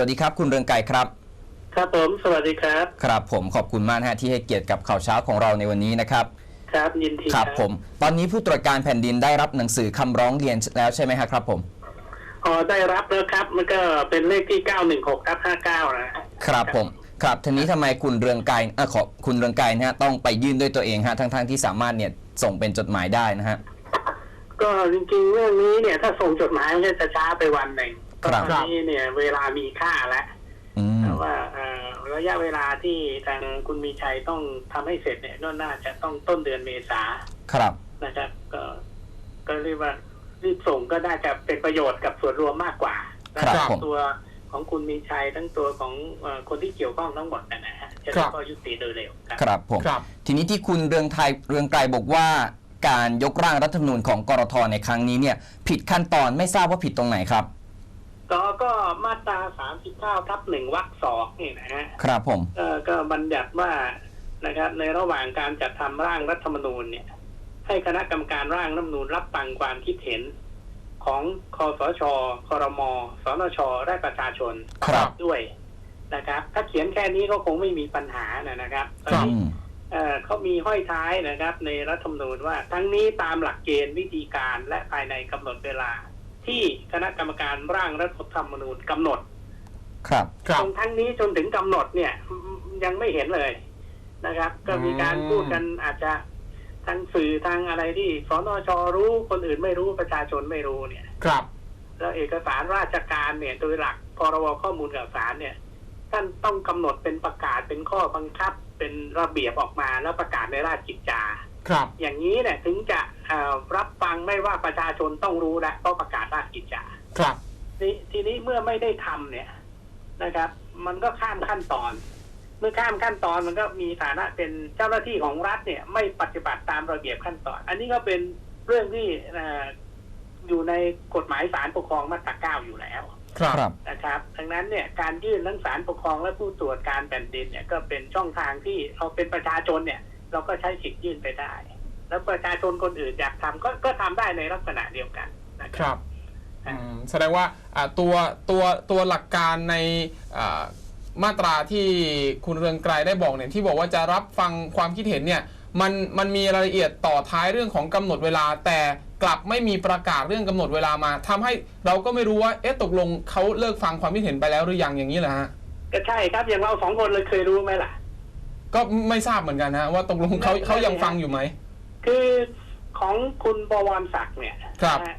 วัสดีครับ คุณเรืองไกรครับ ครับผมสวัสดีครับ ครับผมขอบคุณมากนะฮะที่ให้เกียรติกับข่าวเช้าของเราในวันนี้นะครับ ครับยินดีครับผม ตอนนี้ผู้ตรวจการแผ่นดินได้รับหนังสือคำร้องเรียนแล้วใช่ไหมฮะครับผมอ๋อได้รับแล้วครับ มันก็เป็นเลขที่ 916ทับ59 นะฮะครับผมครับทีนี้ทำไมคุณเรืองไกรเออขอคุณเรืองไกรนะฮะต้องไปยื่นด้วยตัวเองฮะทั้งๆที่สามารถเนี่ยส่งเป็นจดหมายได้นะฮะก็จริงๆเรื่องนี้เนี่ยถ้าส่งจดหมายมันก็จะช้าไปวันหนึ่งครับ ตอนนี้เนี่ย เวลามีค่าแล้วอืมแต่ว่าเอ่อระยะเวลาที่ทางคุณมีชัยต้องทำให้เสร็จเนี่ยก็น่าจะต้องต้นเดือนเมษาครับนะครับ ก็ก็เรียกว่ารีบส่งก็น่าจะเป็นประโยชน์กับส่วนรวมมากกว่าครับทั้งผมตัวของคุณมีชัยทั้งตัวของเอ่อคนที่เกี่ยวข้องทั้งหมดนะนะฮะจะครัได้บก็ยุติโดยเร็วครับครับผมครับทีนี้ที่คุณเรืองไทยเรืองไกรบอกว่าการยกร่างรัฐธรรมนูญของกรทในครั้งนี้เนี่ย ผิดขั้นตอนไม่ทราบว่าผิดตรงไหนครับ ก็ก็มาตรา39ทับหนึ่งวรรคสองนี่นะฮะครับผมเอ่อก็บัญญัติว่านะครับ ในระหว่างการจัดทำร่างรัฐธรรมนูญเนี่ย ให้คณะกรรมการร่างรัฐธรรมนูญรับฟังความคิดเห็นของคอสชครมสนชและประชาชนครับด้วยนะครับ ถ้าเขียนแค่นี้ก็คงไม่มีปัญหานะนะครับตอนครับนี้อืมเอ่อเขามีห้อยท้ายนะครับ ในรัฐธรรมนูญว่าทั้งนี้ตามหลักเกณฑ์วิธีการและภายในกำหนดเวลา ที่คณะกรรมการร่างรัฐธรรมนูญกำหนด ครับครัตบรงทั้งนี้จนถึงกำหนดเนี่ยยังไม่เห็นเลยนะครับ ก็มีการอืมพูดกันอาจจะทางสื่อทางอะไรที่สนชรู้คนอื่นไม่รู้ประชาชนไม่รู้เนี่ย ครับ แล้วเอกสารราชการเนี่ย โดยหลักพรบข้อมูลข่าวสารเนี่ยท่านต้องกำหนดเป็นประกาศเป็นข้อบังคับเป็นระเบียบออกมาแล้วประกาศในราชกิจจา ครับ อย่างนี้เนี่ยถึงจะเอ่อ รับฟังไม่ว่าประชาชนต้องรู้และเพราะประกาศราชกิจจาครับทีทีนี้เมื่อไม่ได้ทำเนี่ยนะครับ มันก็ข้ามขั้นตอน เมื่อข้ามขั้นตอนมันก็มีฐานะเป็นเจ้าหน้าที่ของรัฐเนี่ย ไม่ปฏิบัติตามระเบียบขั้นตอน อันนี้ก็เป็นเรื่องที่เอ่ออยู่ในกฎหมายศาลปกครองมาตราเก้าอยู่แล้วครับครับนะครับดังนั้นเนี่ยการยื่นทั้งศาลปกครองและผู้ตรวจการแผ่นดินเนี่ยก็เป็นช่องทางที่เราเป็นประชาชนเนี่ย เราก็ใช้สิทธิ์ยื่นไปได้ แล้วประชาชนคนอื่นอยากทำก็ก็ทำได้ในลักษณะเดียวกันนะคครัรับบอืมแสดงว่าอ่าตัวตัวตัวหลักการในอ่ามาตราที่คุณเรืองไกรได้บอกเนี่ยที่บอกว่าจะรับฟังความคิดเห็นเนี่ยมันมันมีรายละเอียดต่อท้ายเรื่องของกำหนดเวลา แต่กลับไม่มีประกาศเรื่องกำหนดเวลามาทำให้เราก็ไม่รู้ว่าเอ๊ะตกลงเขาเลิกฟังความคิดเห็นไปแล้วหรือยังอย่างนี้เหรอฮะก็ใช่ครับอย่างเราสองคนเลยเคยรู้ไหมล่ะ ก็ไม่ทราบเหมือนกันฮะว่าตกลงเขาเขายังฟังอยู่ไหม คือของคุณบวรศักดิ์เนี่ยครับนะฮะ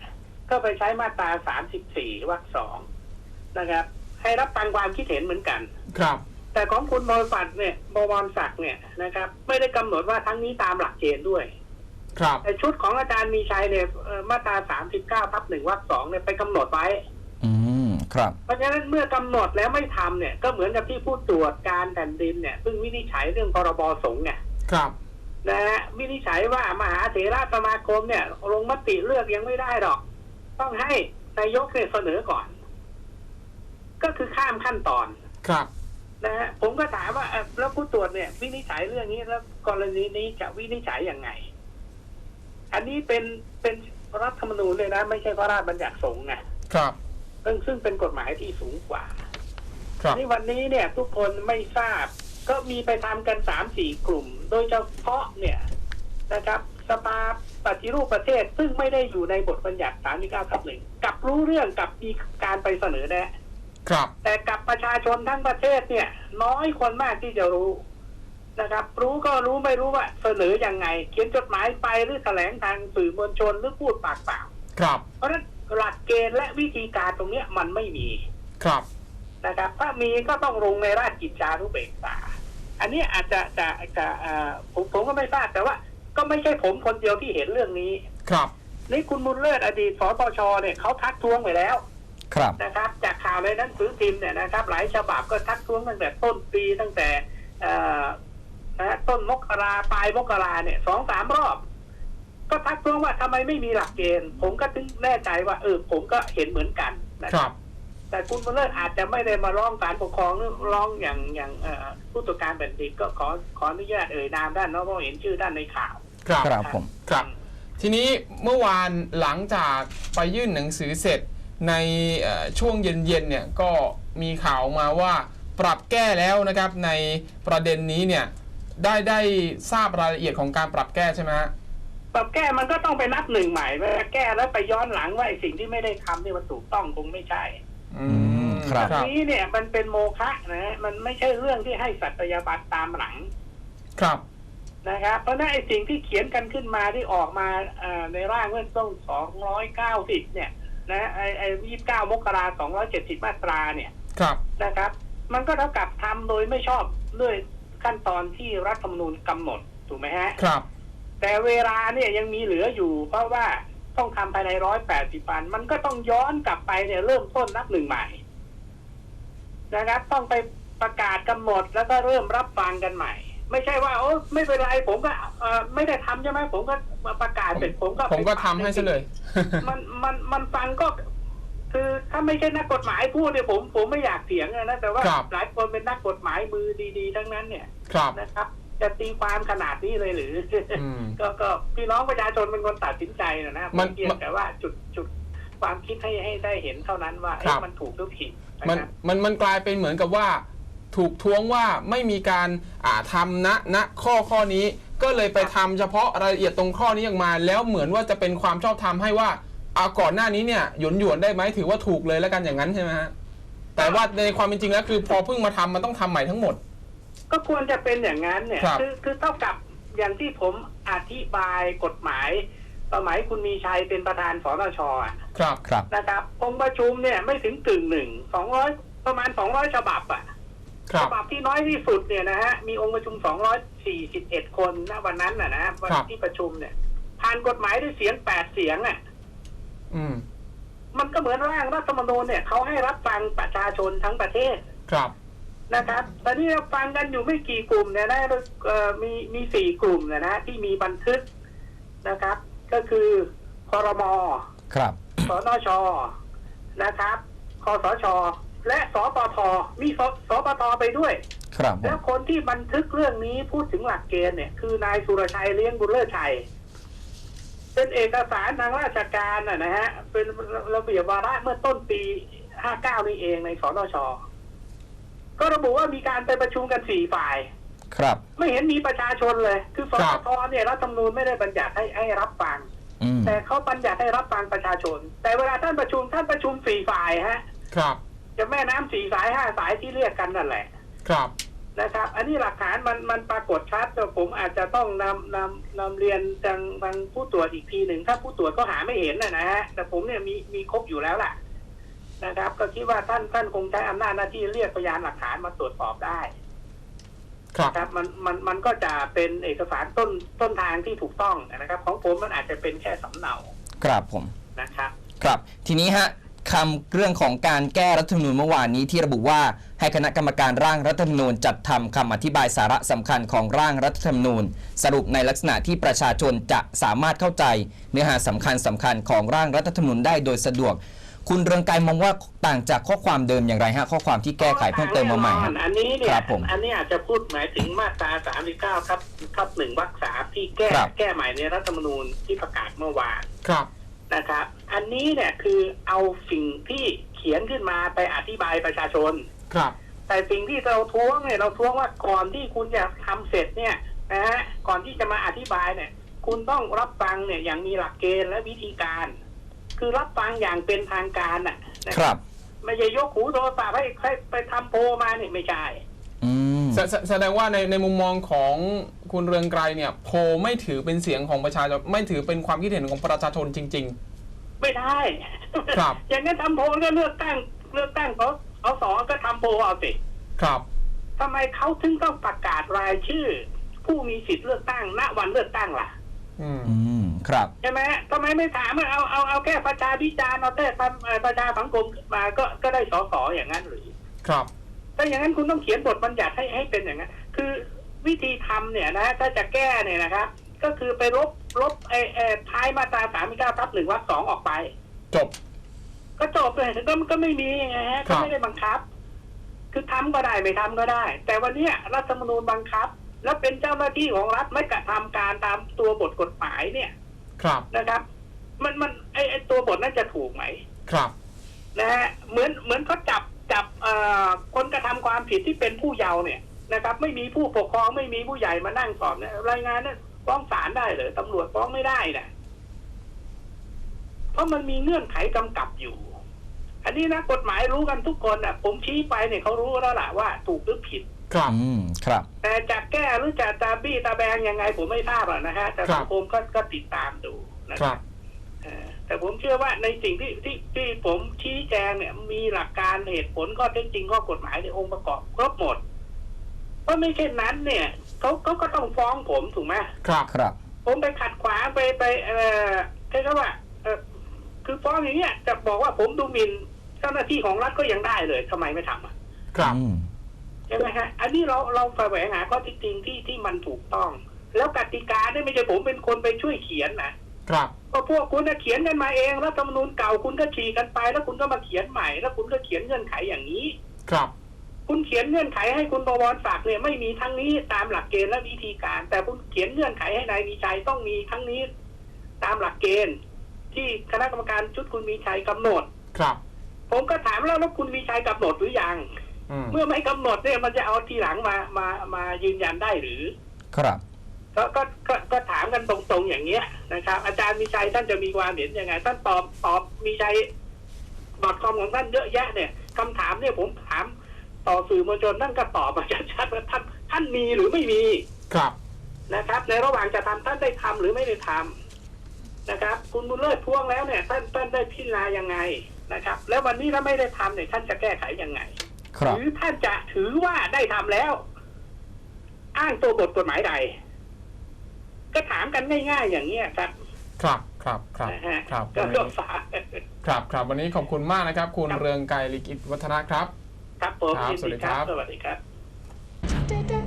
ก็ไปใช้มาตราสามสิบสี่วรรคสองนะครับ ให้รับฟังความคิดเห็นเหมือนกัน ครับ แต่ของคุณบวรศักดิ์เนี่ยบวรศักดิ์เนี่ยนะครับ ไม่ได้กำหนดว่าทั้งนี้ตามหลักเกณฑ์ด้วย ครับ แต่ชุดของอาจารย์มีชัยเนี่ยเอ่อมาตราสามสิบเก้าทับหนึ่งวรรคสองเนี่ยไปกำหนดไว้ อืม ครับ เพราะฉะนั้นเมื่อกำหนดแล้วไม่ทำเนี่ย ก็เหมือนกับที่ผู้ตรวจการแผ่นดินเนี่ยเพิ่งวินิจฉัยเรื่องพรบสงฆ์เนี่ยครับ นะฮะวินิจฉัยว่ามหาเถรสมาคมเนี่ย ลงมติเลือกยังไม่ได้หรอก ต้องให้นายกเนี่ยเสนอก่อน ก็คือข้ามขั้นตอนครับนะฮะผมก็ถามว่าเอ่อแล้วผู้ตรวจเนี่ย วินิจฉัยเรื่องนี้แล้วกรณีนี้จะวินิจฉัยยังไง อันนี้เป็นเป็นรัฐธรรมนูญเลยนะ ไม่ใช่พระราชบัญญัติสงฆ์นะครับซึ่งซึ่งเป็นกฎหมายที่สูงกว่าครับนี่วันนี้เนี่ย ทุกคนไม่ทราบ ก็มีไปทำกันสามสี่กลุ่ม โดยเฉพาะเนี่ยนะครับสภาปฏิรูปประเทศซึ่งไม่ได้อยู่ในบทบัญญัติสามเก้าทับหนึ่งกลับรู้เรื่องกลับมีการไปเสนอแนะครับ แต่กับประชาชนทั้งประเทศเนี่ย น้อยคนมากที่จะรู้นะครับ รู้ก็รู้ไม่รู้ว่าเสนอยังไง เขียนจดหมายไปหรือแถลงทางสื่อมวลชนหรือพูดปากเปล่า ครับ เพราะฉะนั้นหลักเกณฑ์และวิธีการตรงเนี้ยมันไม่มี ครับนะครับ ถ้ามีก็ต้องลงในราชกิจจานุเบกษา อันนี้อาจจะจะจะเอ่อผมผมก็ไม่ทราบแต่ว่า ก็ไม่ใช่ผมคนเดียวที่เห็นเรื่องนี้ ครับนี่คุณบุญเลิศอดีตสปชเนี่ยเขาทักท้วงไปแล้ว ครับนะครับ จากข่าวในหนังสือพิมพ์เนี่ยนะครับ หลายฉบับก็ทักท้วงตั้งแต่ต้นปีตั้งแต่เอ่อนะฮะต้นมกราปลายมกราเนี่ยสองสามรอบ ก็ทักท้วงว่าทำไมไม่มีหลักเกณฑ์ ผมก็ถึงแน่ใจว่าเออผมก็เห็นเหมือนกันนะคครัรับบ แต่คุณบุญเลิศอาจจะไม่ได้มาร้องศาลปกครองหรือร้องอย่างอย่างเอ่อผู้ตรวจการแผ่นดินก็ขอขออนุญาตเอ่ยนามด้านเนาะเพราะเห็นชื่อด้านในข่าวครับครับผมครับ ทีนี้เมื่อวานหลังจากไปยื่นหนังสือเสร็จในเอ่อช่วงเย็นๆเนี่ยก็มีข่าวมาว่าปรับแก้แล้วนะครับในประเด็นนี้เนี่ยได้ได้ทราบรายละเอียดของการปรับแก้ใช่ไหมฮะปรับแก้มันก็ต้องไปนับหนึ่งใหม่เวลาแก้แล้วไปย้อนหลังว่าไอ้สิ่งที่ไม่ได้ทำนี่มันถูกต้องคงไม่ใช่ อืมครับครับนี้เนี่ยมันเป็นโมฆะนะฮะมันไม่ใช่เรื่องที่ให้สัตยาบัตรตามหลังครับ นะครับ เพราะฉะนั้นไอ้สิ่งที่เขียนกันขึ้นมาที่ออกมาเอ่อในร่างเมื่อต้นสองร้อยเก้าสิบเนี่ย นะไอ้ไอ้ยี่สิบเก้ามกราสองร้อยเจ็ดสิบมาตราเนี่ย ครับ นะครับ มันก็เท่ากับทำโดยไม่ชอบด้วยขั้นตอนที่รัฐธรรมนูญกำหนดถูกไหมฮะ ครับ แต่เวลาเนี่ยยังมีเหลืออยู่ เพราะว่า ต้องทำภายในร้อยแปดสิบวัน มันก็ต้องย้อนกลับไปเนี่ยเริ่มต้นนับหนึ่งใหม่นะครับ ต้องไปประกาศกำหนดแล้วก็เริ่มรับฟังกันใหม่ ไม่ใช่ว่าโอ้ไม่เป็นไรผมก็เอ่อไม่ได้ทำใช่ไหมผมก็ประกาศเสร็จผมก็ผมก็ทำให้ซะเลย มันมันมันฟังก็คือถ้าไม่ใช่นักกฎหมายพูดเนี่ยผมผมไม่อยากเถียงนะแต่ว่าครับหลายคนเป็นนักกฎหมายมือดี ๆ ทั้งนั้นเนี่ยครับนะครับ จะตีความขนาดนี้เลยหรืออืมก็ก็พี่น้องประชาชนเป็นคนตัดสินใจนะนะมันเพียงแต่ว่าจุดจุดความคิดให้ให้ได้เห็นเท่านั้นว่าครัเอ๊ะบมันถูกหรือผิดะมันครับมันมันกลายเป็นเหมือนกับว่า ถูกท้วงว่าไม่มีการอ่าทำณณข้อข้อนี้ก็เลยไปทำเฉพาะรายละเอียดตรงข้อนี้ออกมา แล้วเหมือนว่าจะเป็นความชอบธรรมให้ว่าเอาก่อนหน้านี้เนี่ยหยวนหยวนๆได้ไหมถือว่าถูกเลยแล้วกันอย่างนั้นใช่ไหมฮะแต่ว่าในความเป็นจริงแล้วคือพอเพิ่งมาทำมันต้องทำใหม่ทั้งหมด ก็ควรจะเป็นอย่างนั้นเนี่ยครับ อคือเท่ากับอย่างที่ผมอธิบายกฎหมายสมัยคุณมีชัยเป็นประธานสนชอะครับ ครับ นะครับองค์ประชุมเนี่ยไม่ถึงกึ่งหนึ่งสองร้อยประมาณสองร้อยฉบับอะครัฉบ บับที่น้อยที่สุดเนี่ยนะฮะมีองค์ประชุม 241 คนณวันนั้นนะนะวันครับ ที่ประชุมเนี่ยผ่านกฎหมายด้วยเสียง 8 เสียงอะอืมมันก็เหมือนร่างรัฐธรรมนูญเนี่ยเขาให้รับฟังประชาชนทั้งประเทศ ครับ นะครับ ตอนนี้เราฟังกันอยู่ไม่กี่กลุ่มเนี่ยนะเอ่อมีมีสี่กลุ่มเนยนะที่มีบันทึกนะครับ ก็คือคอรมอครับสนชนะครับคอสช และสปทมีสสปทไปด้วย ครับผแล้มวคนที่บันทึกเรื่องนี้พูดถึงหลักเกณฑ์เนี่ยคือนายสุรชัยเลี้ยงบุญเลิศชัยเป็นเอกสารทางราชการนะนะฮะเป็นระเบียบวาระเมื่อต้นปี 59 นี่เองในสนช ก็ระบุว่ามีการไปประชุมกันสี่ฝ่าย ครับ ไม่เห็นมีประชาชนเลย คือสครัปบทเนี่ยรัฐธรรมนูญไม่ได้บัญญัติให้ให้รับฟัง อืมแต่เขาบัญญัติให้รับฟังประชาชน แต่เวลาท่านประชุมท่านประชุมสี่ฝ่ายฮะครับ จะแม่น้ำสี่สายห้าสายที่เรียกกันนั่นแหละ ครับ นะครับ อันนี้หลักฐานมันมันปรากฏชัดแต่ผมอาจจะต้องนำนำนำเรียนทางทางผู้ตรวจอีกทีหนึ่ง ถ้าผู้ตรวจก็หาไม่เห็นนะนะฮะ แต่ผมเนี่ยมีมีครบอยู่แล้วล่ะ นะครับ ก็คิดว่าท่านท่านคงใช้อำนาจหน้าที่เรียกพยานหลักฐานมาตรวจสอบได้ ครับครับมันมันมันก็จะเป็นเอกสารต้นต้นทางที่ถูกต้องนะครับ ของผมมันอาจจะเป็นแค่สำเนาครับผม นะครับครับ ทีนี้ฮะคำเรื่องของการแก้รัฐธรรมนูญเมื่อวานนี้ที่ระบุว่าให้คณะกรรมการร่างรัฐธรรมนูญจัดทำคำอธิบายสาระสำคัญของร่างรัฐธรรมนูญ สรุปในลักษณะที่ประชาชนจะสามารถเข้าใจ เนื้อหาสำคัญสำคัญของร่างรัฐธรรมนูญได้โดยสะดวก คุณเรืองไกรมองว่าต่างจากข้อความเดิมอย่างไรฮะข้อความที่แก้ไขเพิ่มเติมมาใหม่ฮะ อันนี้เนี่คยรับผมอันนี้อาจจะพูดหมายถึงมาตรา 39ทับทับหนึ่งวรรคสามที่แก้ครับ แก้ใหม่ในรัฐธรรมนูญที่ประกาศเมื่อวานครับ นะครับ อันนี้เนี่ยคือเอาสิ่งที่เขียนขึ้นมาไปอธิบายประชาชน ครับ แต่สิ่งที่เราท้วงเนี่ยเราท้วงว่าก่อนที่คุณจะทำเสร็จเนี่ยนะฮะก่อนที่จะมาอธิบายเนี่ย คุณต้องรับฟังเนี่ยอย่างมีหลักเกณฑ์และวิธีการ คือรับฟังอย่างเป็นทางการน่ะนะครับ ไม่ใช่ยกหูโทรศัพท์ให้ให้ไปทำโพลมาเนี่ยไม่ใช่ อืม แสแสแสดงว่าในในมุมมองของคุณเรืองไกรเนี่ยโพลไม่ถือเป็นเสียงของประชาชนไม่ถือเป็นความคิดเห็นของประชาชนจริง ไม่ได้ครับ อย่างนั้นทำโพลก็เลือกตั้งเลือกตั้งเขาเขาสอก็ทำโพลเอาสิๆ ครับ ทำไมเขาถึงต้องประกาศรายชื่อ ผู้มีสิทธิ์เลือกตั้งณวันเลือกตั้งล่ะ อืม อืม ครับใช่ไหมทำไมไม่ถามว่าเอาเอาเอาแค่ประชาพิจารณ์เอาแค่ทำเอ่อประชาสังคมมาก็ก็ได้สอสออย่างนั้นหรือ ครับ ถ้าอย่างนั้นคุณต้องเขียนบทบัญญัติให้ให้เป็นอย่างนั้น คือวิธีทำเนี่ยนะถ้าจะแก้เนี่ยนะครับก็คือไปลบลบไอ้ไอ้ท้ายมาตราสามเก้าทับหนึ่งวรรคสองออกไป จบ ก็จบเลยก็ก็ไม่มีไงฮะครัก็บไม่ได้บังคับ คือทำก็ได้ไม่ทำก็ได้ แต่วันเนี้ยรัฐธรรมนูญบังคับ แล้วเป็นเจ้าหน้าที่ของรัฐไม่กระทำการตามตัวบทกฎหมายเนี่ย ครับนะครับ มันมันไอไอตัวบทนั้นจะถูกไหมครับนะฮะเหมือนเหมือนเขาจับจับเอ่อคนกระทำความผิดที่เป็นผู้เยาว์เนี่ยนะครับ ไม่มีผู้ปกครองไม่มีผู้ใหญ่มานั่งสอบเนี่ยรายงานเนี่ยฟ้องศาลได้เลยตำรวจฟ้องไม่ได้นะเพราะมันมีเงื่อนไขกำกับอยู่ อันนี้นะกฎหมายรู้กันทุกคนอะ ผมชี้ไปเนี่ยเขารู้แล้วล่ะว่า ถูกหรือผิด ครับอืมครับ แต่จะแก้หรือจะตาบี้ตาแบงยังไงผมไม่ทราบหรอกนะฮะแต่ครับสังคมก็ก็ติดตามดูนะคครัรับบเอ่อแต่ผมเชื่อว่าในสิ่งที่ที่ที่ผมชี้แจงเนี่ย มีหลักการเหตุผลข้อเท็จจริงข้อกฎหมายในองค์ประกอบครบหมด เพราะไม่เช่นนั้นเนี่ยเขาเขาก็ต้องฟ้องผมถูกไหมครับครับ ผมไปขัดขวางไปไป เออใช่ไหมว่าเออคือฟ้องอย่างเงี้ยจะบอกว่าผมดูหมิ่นเจ้าหน้าที่ของรัฐก็ยังได้เลยทำไมไม่ทำอะครับอืม ใช่ไหมฮะอันนี้เราเราแสวงหาข้อเที่จริงที่ที่มันถูกต้อง แล้วกติกาเนี่ยไม่ใช่ผมเป็นคนไปช่วยเขียนนะครับก็พวกคุณน่ะเขียนกันมาเองรัฐธรรมนูญเก่าคุณก็ฉีกกันไป แล้วคุณก็มาเขียนใหม่ แล้วคุณก็เขียนเงื่อนไขอย่างนี้ ครับ คุณเขียนเงื่อนไขให้คุณประวรศักดิ์เนี่ยไม่มีทั้งนี้ตามหลักเกณฑ์และวิธีการ แต่คุณเขียนเงื่อนไขให้นายมีชัยต้องมีทั้งนี้ ตามหลักเกณฑ์ ที่คณะกรรมการชุดคุณมีชัยกำหนด ครับ ผมก็ถามแล้วแล้วคุณมีชัยกำหนดหรือยังอืม เมื่อไม่กำหนดเนี่ยมันจะเอาทีหลังมามามายืนยันได้หรือ ครับก็ก็ก็ก็ถามกันตรงๆอย่างเงี้ยนะครับ อาจารย์มีชัยท่านจะมีความเห็นยังไงท่านตอบตอบมีชัยดอทคอมของท่านเยอะแยะเนี่ยคำถามเนี่ยผมถามต่อสื่อมวลชนท่านก็ตอบมาชัดๆว่าท่านท่านมีหรือไม่มีครับนะครับ ในระหว่างจะทำท่านได้ทำหรือไม่ได้ทำนะครับ คุณบุญเลิศพ่วงแล้วเนี่ย ท่านท่านได้พิจารณายังไงนะครับ แล้ววันนี้ถ้าไม่ได้ทำเนี่ยท่านจะแก้ไขยังไงครับ หรือท่านจะถือว่าได้ทำแล้ว อ้างตัวบทกฎหมายใด ก็ถามกันง่ายๆอย่างเนี้ยครับ ครับครับครับนะฮะครับก็วันก็นี้ฝากครับครับวันนี้ขอบคุณมากนะครับ คุณครับเรืองไกรลิกิตวัฒนะครับ ครับผมครับยินสวัสดีดีครับ สวัสดีครับ da da da da